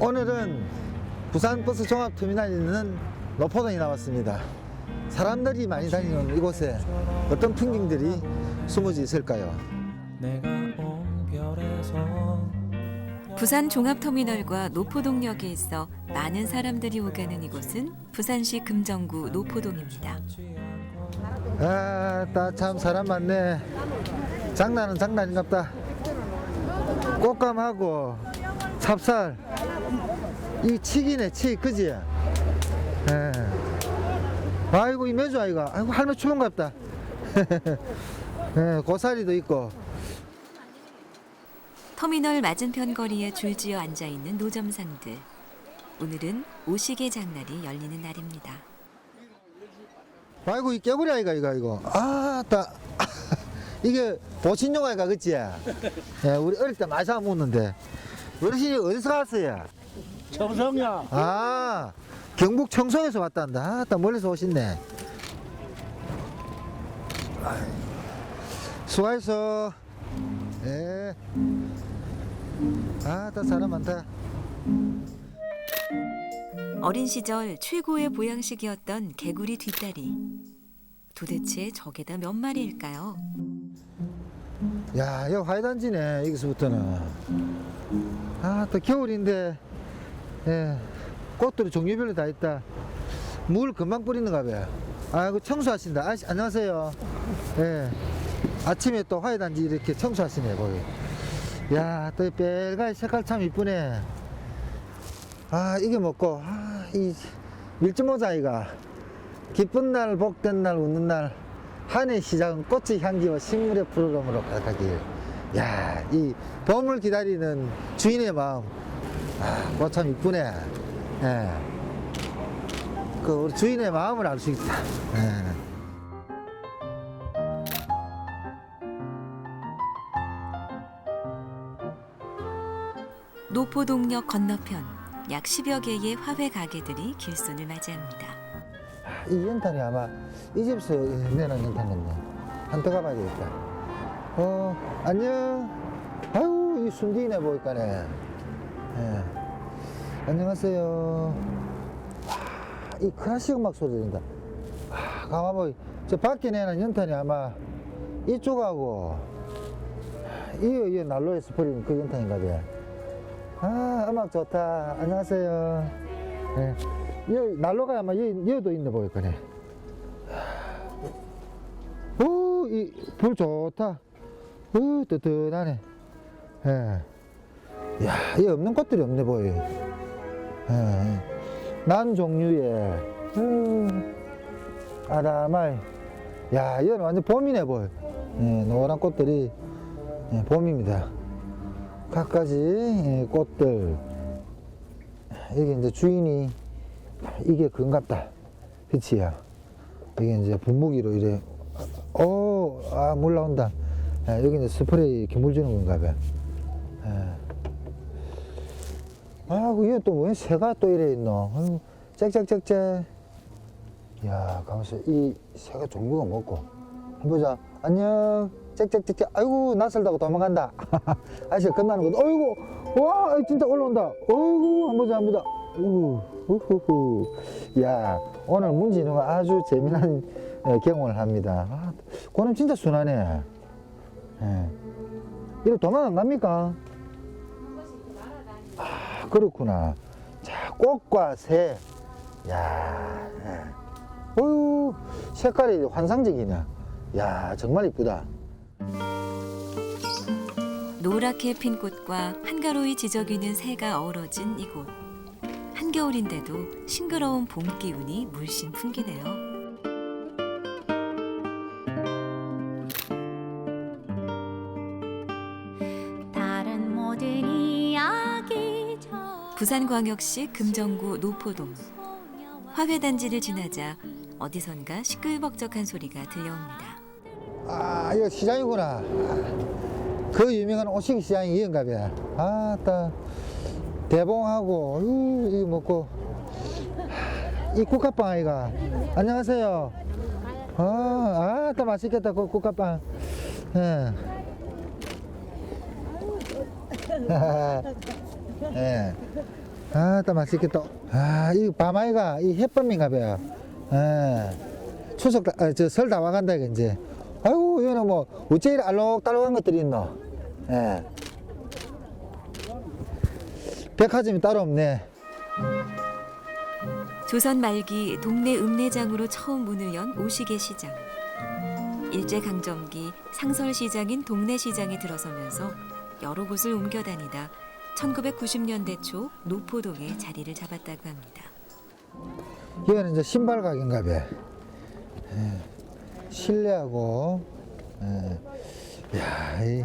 오늘은 부산 버스 종합 터미널에 있는 노포동에 나왔습니다. 사람들이 많이 다니는 이곳에 어떤 풍경들이 숨어져 있을까요? 부산 종합터미널과 노포동역에 있어 많은 사람들이 오가는 이곳은 부산시 금정구 노포동입니다. 아, 참 사람 많네. 장난은 장난인갑다. 꽃감하고 찹쌀. 이 칡이네, 칡, 그지? 예. 아이고, 이 매주 아이가. 아이고, 할매 추운갑다. 예, 고사리도 있고. 터미널 맞은편 거리에 줄지어 앉아 있는 노점상들. 오늘은 오시개 장날이 열리는 날입니다. 아이고, 이 깨구리 아이가, 이거, 이거. 아, 따. 이게 보신용 아이가, 그치? 예, 우리 어릴 때 많이 사 먹는데. 어르신이 어디서 갔어요? 정성이야. 아, 경북 청송에서 왔단다. 아, 딱 멀리서 오셨네. 수고했어. 예. 아, 딱 사람 많다. 어린 시절 최고의 보양식이었던 개구리 뒷다리. 도대체 저게다 몇 마리일까요? 야, 여기 화이단지네, 여기서부터는. 아, 또 겨울인데, 예, 꽃들이 종류별로 다 있다. 물 금방 뿌리는가 봐요. 아이고, 청소하신다. 아, 안녕하세요. 예. 아침에 또 화이단지 이렇게 청소하시네, 거기. 야, 또이 빨간 색깔 참 이쁘네. 아, 이게 먹고, 아, 이 밀주모자이가. 기쁜 날, 복된 날, 웃는 날, 한해 시작은 꽃의 향기와 식물의 푸르름으로 가득하길. 야, 이 봄을 기다리는 주인의 마음. 아, 꽃참 이쁘네. 예. 그, 우리 주인의 마음을 알 수 있다. 예. 노포동역 건너편 약 10여 개의 화훼 가게들이 길손을 맞이합니다. 이 연탄이 아마 이 집에서 내놓은 연탄 같네. 한번 가봐야 되겠다. 어, 안녕. 아유, 이 순디네 보니까네. 예. 안녕하세요. 와, 이 클래식 음악 소리 들린다. 아, 가만보이. 저 밖에 내는 연탄이 아마 이쪽하고 이어 이어 난로에서 버리는 그 연탄인가 봐. 아, 음악 좋다. 안녕하세요. 예. 여 난로가 아마 여, 여도 있네 보니까네. 오, 이 불 좋다. 오, 뜨뜻하네. 예. 야, 이 없는 것들이 없네 보여. 예. 난 종류의 음, 아라마이. 야, 이건 완전 봄이네 보여. 예, 노란 꽃들이 예, 봄입니다. 갖가지 예, 꽃들. 이게 이제 주인이 이게 그건갑다. 빛이야. 이게 이제 분무기로 이래. 오, 아, 물 나온다. 예, 여기 이제 스프레이 이렇게 물 주는 건가 봐. 예. 아, 그, 이게 또왜 새가 또 이래 있노? 아유, 짹짹짹짹. 야, 가만있어. 이 새가 종류가 뭐고? 한번 보자. 안녕. 짹짹짹짹. 아이고, 낯설다고 도망간다. 아저씨 끝나는 거. 어이구, 와, 진짜 올라온다. 어이구, 한번 보자, 한번 보자. 우, 우후후. 야, 오늘 문진우가 아주 재미난 어, 경험을 합니다. 아, 그놈 진짜 순하네. 예. 이거 도망 안 갑니까? 아, 그렇구나. 자, 꽃과 새. 야, 예. 어유 색깔이 환상적이네. 야, 정말 이쁘다. 노랗게 핀 꽃과 한가로이 지저귀는 새가 어우러진 이곳. 한겨울인데도 싱그러운 봄 기운이 물씬 풍기네요. 부산광역시 금정구 노포동. 화훼단지를 지나자 어디선가 시끌벅적한 소리가 들려옵니다. 아, 이거 시장이구나. 그 유명한 오식 시장이 이건가 봐. 아, 따. 대봉하고, 이거 먹고. 이 국화빵 아이가. 안녕하세요. 아, 아, 따 맛있겠다, 그 국화빵. 예. 예. 아따 맛있겠다 아이 밤아이가 이 햇밤인가 봐요 예. 추석 다, 아, 저설 다 와간다 이제 아이고 이거는 뭐 어째 이리 알록달록한 것들이 있노 예. 백화점이 따로 없네 조선 말기 동네 읍내장으로 처음 문을 연 오시계 시장. 일제 강점기 상설 시장인 동네 시장에 들어서면서 여러 곳을 옮겨 다니다 1990년대 초 노포동에 자리를 잡았다고 합니다. 이거는 이제 신발 가게인가 봐. 예. 실내하고, 예. 야, 이,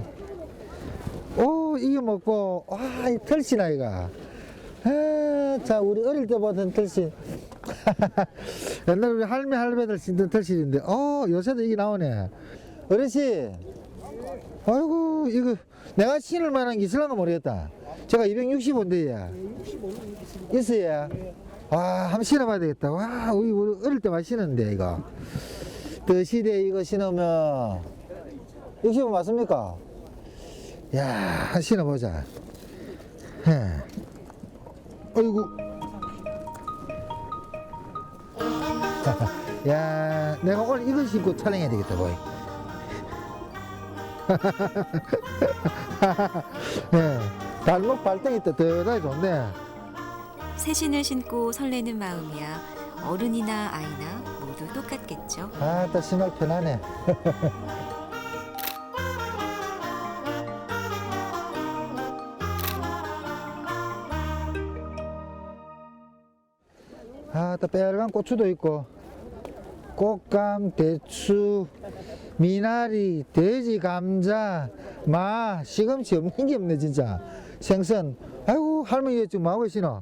오, 이거 먹고, 와, 이 털신 아이가. 아, 자, 우리 어릴 때 보던 털신. 옛날에 우리 할매, 할배들 신던 털신인데, 어, 요새도 이게 나오네. 어르신, 아이고, 이거, 내가 신을 만한 게 있을란가 모르겠다. 제가 265인데, 있어야. 와, 한번 신어봐야 되겠다. 와, 우리, 어릴 때 많이 신었는데, 이거. 그 시대에 이거 신으면, 65 맞습니까? 야, 신어보자. 예. 어이구. 야, 내가 오늘 이거 신고 촬영해야 되겠다, 보이. 예. 발목 발등이 뜨뜻하게 좋네. 새 신을 신고 설레는 마음이야 어른이나 아이나 모두 똑같겠죠. 아, 또 신발 편하네. 아, 또 빨간 고추도 있고, 꽃감, 대추, 미나리, 돼지, 감자, 마, 시금치 없는 게 없네, 진짜. 생선. 아이고, 할머니 지금 뭐하고 계시노?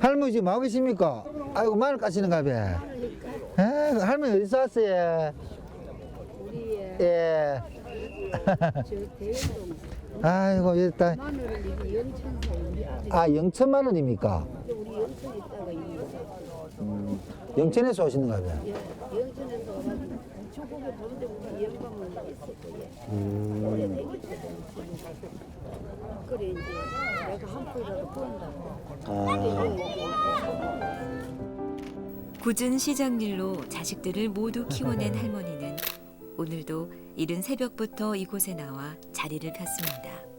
할머니 지금 뭐하고 계십니까? 아이고, 마늘 까시는가 봐. 아, 할머니 어디서 왔어요? 예. 아이고, 일단. 아, 영천만 원입니까? 음, 영천에서 오시는가 봐요. 푼이라도 번다고 굳은 시장 일로 자식들을 모두 키워낸 할머니는 오늘도 이른 새벽부터 이곳에 나와 자리를 폈습니다.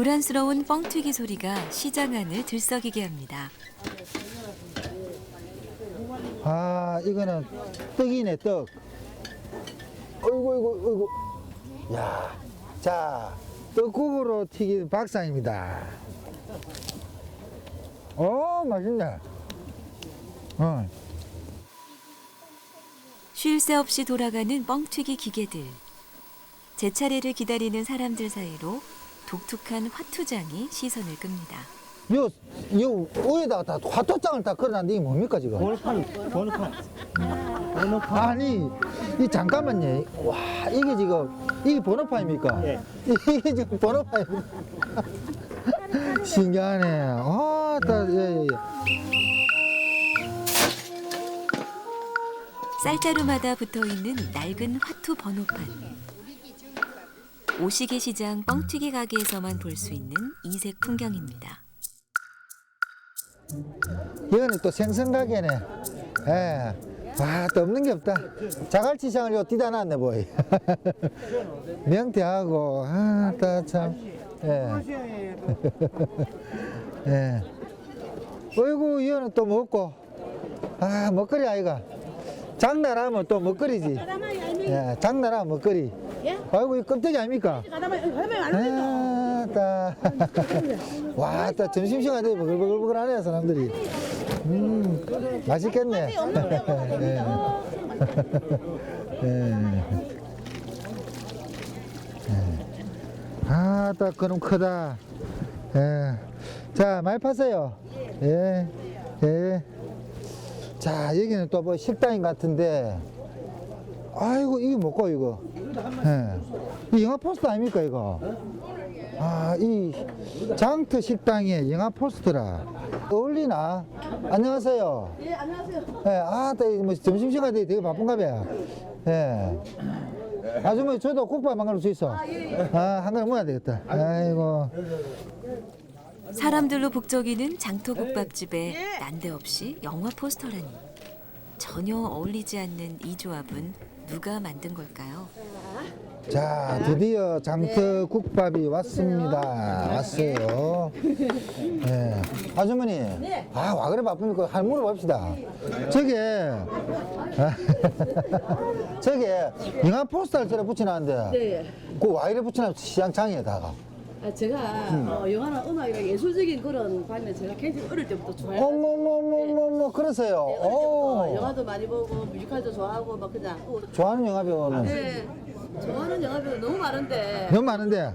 요란스러운 뻥튀기 소리가 시장 안을 들썩이게 합니다. 아, 이거는 떡이네, 떡. 어이구, 어이구, 어이구. 야, 자, 떡국으로 튀긴 박상입니다. 어, 맛있네. 어. 쉴 새 없이 돌아가는 뻥튀기 기계들. 제 차례를 기다리는 사람들 사이로 독특한 화투장이 시선을 끕니다. 요, 요, 위에다가 다 화토장을 다 걸어놨는데 이게 뭡니까, 지금? 번호판, 번호판. 번호판. 아니, 이 잠깐만요. 와, 이게 지금, 이게 번호판입니까? 예. 이게 지금 번호판입니까? 신기하네. 아, 따, 예, 예, 예. 쌀자루마다 붙어 있는 낡은 화투 번호판. 오시계 시장 뻥튀기 가게에서만 볼 수 있는 이색 풍경입니다. 이거는 또 생선 가게네. 예. 와, 또 없는 게 없다. 자갈치장을 요 뒤다 놨네, 보이. 명태하고, 아, 따 참. 예. 예. 어이구, 이거는 또 먹고. 아, 먹거리 아이가. 장날하면 또 먹거리지. 예, 장날하면 먹거리. 아이고, 이 껍데기 아닙니까? 아, 따. 와, 따 점심시간에 버글버글버글하네, 사람들이. 음, 맛있겠네. 예. 예. 예. 아, 따, 그놈 크다. 예. 자, 많이 파세요. 예. 예. 자, 여기는 또 뭐 식당인 같은데, 아이고 이게 뭐고 이거 예. 이 영화 포스터 아닙니까 이거 아 이 장터 식당의 영화 포스터라 어울리나 안녕하세요 예, 안녕하세요. 예, 아, 또, 뭐, 점심시간에 되게 바쁜가 봐요. 예. 아주머니, 저도 국밥 한 그릇 수 있어. 아, 한 그릇 먹어야 되겠다. 아이고. 사람들로 북적이는 장터국밥집에 난데없이 영화 포스터라니 전혀 어울리지 않는 이 조합은 누가 만든 걸까요? 자, 드디어 장터 국밥이 왔습니다. 왔어요. 예. 아주머니. 아, 와 그래 바쁘니까 할 물어봅시다. 저게, 아, 저게 영화 포스터를 저래 붙여놨는데, 네. 그와 이래 붙여놨 시장창에다가. 아, 제가 어, 영화나 음악이나 예술적인 그런 방면 제가 굉장히 어릴 때부터 좋아해요. 어머머머머머, 그러세요. 어, 오. 영화도 많이 보고 뮤지컬도 좋아하고 막 그냥. 어, 좋아하는 영화 배우는? 네, 좋아하는 영화배우 너무 많은데. 너무 많은데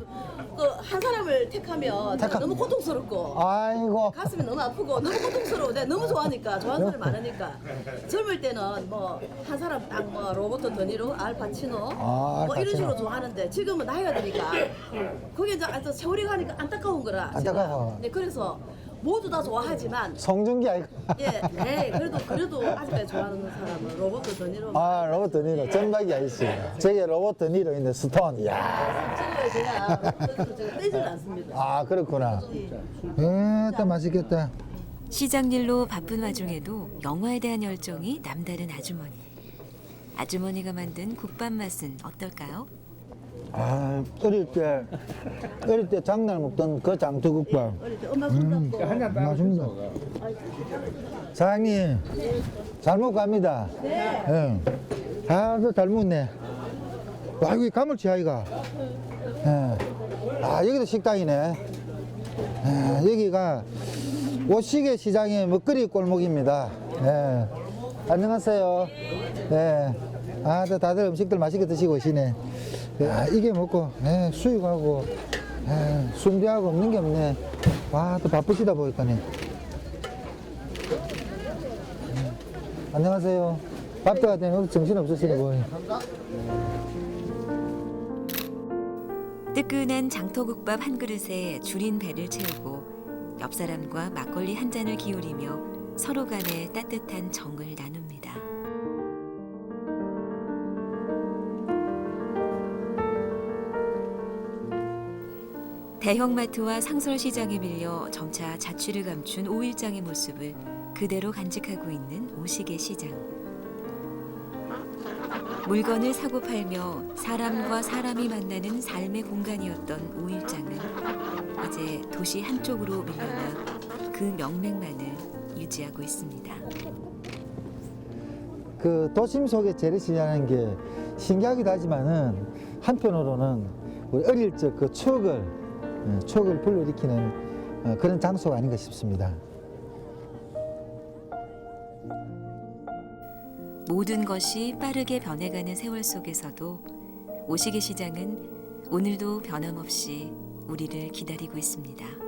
그 한 사람을 택하면 택하- 너무 고통스럽고 아이고 가슴이 너무 아프고 너무 고통스러워. 내가 너무 좋아하니까 좋아하는 사람이 많으니까 젊을 때는 뭐 한 사람 딱 뭐 로버트 드니로 알파치노 아, 뭐 알파치노. 이런 식으로 좋아하는데 지금은 나이가 드니까 거기 이제 또 세월이 가니까 안타까운 거라. 제가. 안타까워. 네, 그래서 모두 다 좋아하지만 성준기 아이가? 예, 네, 그래도 그래도 아직까지 좋아하는 사람은 로버트 드니로. 아 로버트 드니로. 전박이 아이씨 저게 로버트 드니로 있는 스톤. 이야 제가 제가 않습니다. 아 그렇구나. 에또 맛있겠다. 시장 일로 바쁜 와중에도 영화에 대한 열정이 남다른 아주머니. 아주머니가 만든 국밥 맛은 어떨까요? 아 어릴 때 어릴 때 장날 먹던 그 장터국밥. 어릴 때 엄마 손 잡고. 맛있습니다. 사장님 잘 먹고 갑니다. 네. 아또잘 먹네. 와 여기 가물치 아이가. 예. 아 여기도 식당이네. 예, 여기가 오시계 시장의 먹거리 골목입니다. 예. 안녕하세요. 예. 아, 또 다들 음식들 맛있게 드시고 오시네 야, 이게 먹고 예, 수육하고 예, 순대하고 없는 게 없네 와 또 바쁘시다 보니까네 음. 안녕하세요 밥도 하더니 정신 없으시네 뭐. 뜨끈한 장터국밥 한 그릇에 줄인 배를 채우고 옆 사람과 막걸리 한 잔을 기울이며 서로 간의 따뜻한 정을 나눕니다. 대형마트와 상설시장에 밀려 점차 자취를 감춘 오일장의 모습을 그대로 간직하고 있는 오시계 시장. 물건을 사고 팔며 사람과 사람이 만나는 삶의 공간이었던 오일장은 이제 도시 한쪽으로 밀려나 그 명맥만을 유지하고 있습니다. 그 도심 속에 재래시장이라는 게 신기하기도 하지만은 한편으로는 우리 어릴 적 그 추억을 어, 추억을 불러일으키는 어, 그런 장소가 아닌가 싶습니다. 모든 것이 빠르게 변해가는 세월 속에서도 오시계 시장은 오늘도 변함없이 우리를 기다리고 있습니다.